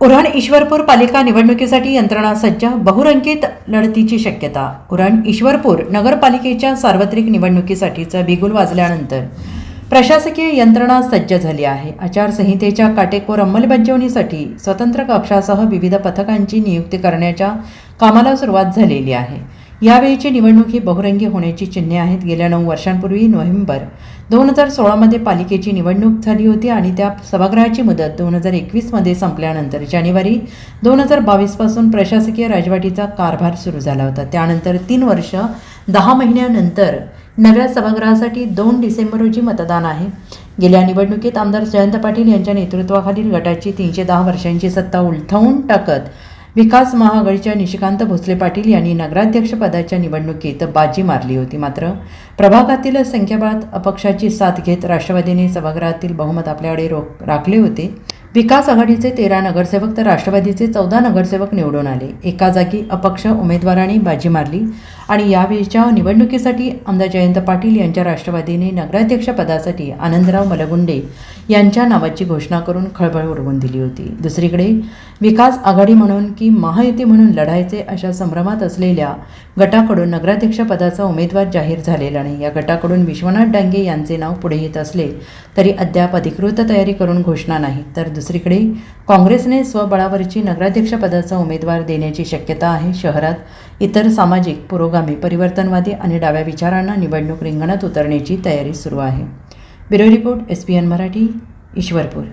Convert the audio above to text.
उरण ईश्वरपूर पालिका निवडणुकीसाठी यंत्रणा सज्ज बहुरंकित लढतीची शक्यता. उरण ईश्वरपूर नगरपालिकेच्या सार्वत्रिक निवडणुकीसाठीचं बिगुल वाजल्यानंतर प्रशासकीय यंत्रणा सज्ज झाली आहे. आचारसंहितेच्या काटेकोर अंमलबजावणीसाठी स्वतंत्र कक्षासह विविध पथकांची नियुक्ती करण्याच्या कामाला सुरुवात झालेली आहे. यावेळीची निवडणूक ही बहुरंगी होण्याची चिन्हे आहेत. गेल्या नऊ वर्षांपूर्वी नोव्हेंबर दोन हजार सोळामध्ये पालिकेची निवडणूक झाली होती आणि त्या सभागृहाची मुदत दोन हजार एकवीसमध्ये संपल्यानंतर जानेवारी दोन हजार बावीसपासून प्रशासकीय राजवाटीचा कारभार सुरू झाला होता. त्यानंतर तीन वर्ष दहा महिन्यानंतर नव्या सभागृहासाठी दोन डिसेंबर रोजी मतदान आहे. गेल्या निवडणुकीत आमदार जयंत पाटील यांच्या नेतृत्वाखालील गटाची तीनशे दहा वर्षांची सत्ता उलथवून टाकत विकास महाआघाडीच्या निशिकांत भोसले पाटील यांनी नगराध्यक्षपदाच्या निवडणुकीत बाजी मारली होती. मात्र प्रभागातील संख्याबळात अपक्षाची साथ घेत राष्ट्रवादीने सभागृहातील बहुमत आपल्याकडे रोख राखले होते. विकास आघाडीचे तेरा नगरसेवक तर राष्ट्रवादीचे चौदा नगरसेवक निवडून आले. एका जागी अपक्ष उमेदवारांनी बाजी मारली. आणि यावेळच्या निवडणुकीसाठी आमदार जयंत पाटील यांच्या राष्ट्रवादीने नगराध्यक्षपदासाठी आनंदराव मलगुंडे यांच्या नावाची घोषणा करून खळबळ उडवून दिली होती. दुसरीकडे विकास आघाडी म्हणून की महायुती म्हणून लढायचे अशा संभ्रमात असलेल्या गटाकडून नगराध्यक्षपदाचा उमेदवार जाहीर झालेला नाही. या गटाकडून विश्वनाथ डांगे यांचे नाव पुढे येत असले तरी अद्याप अधिकृत तयारी करून घोषणा नाही. तर दुसरीकडे काँग्रेसने स्वबळावरची नगराध्यक्षपदाचा उमेदवार देण्याची शक्यता आहे शहरात. इतर सामाजिक पुरोगामी परिवर्तनवादी आणि डाव्या विचारांना निवडणूक रिंगणात उतरण्याची तयारी सुरू आहे. Bureau report S P N Marathi Ishwarpur.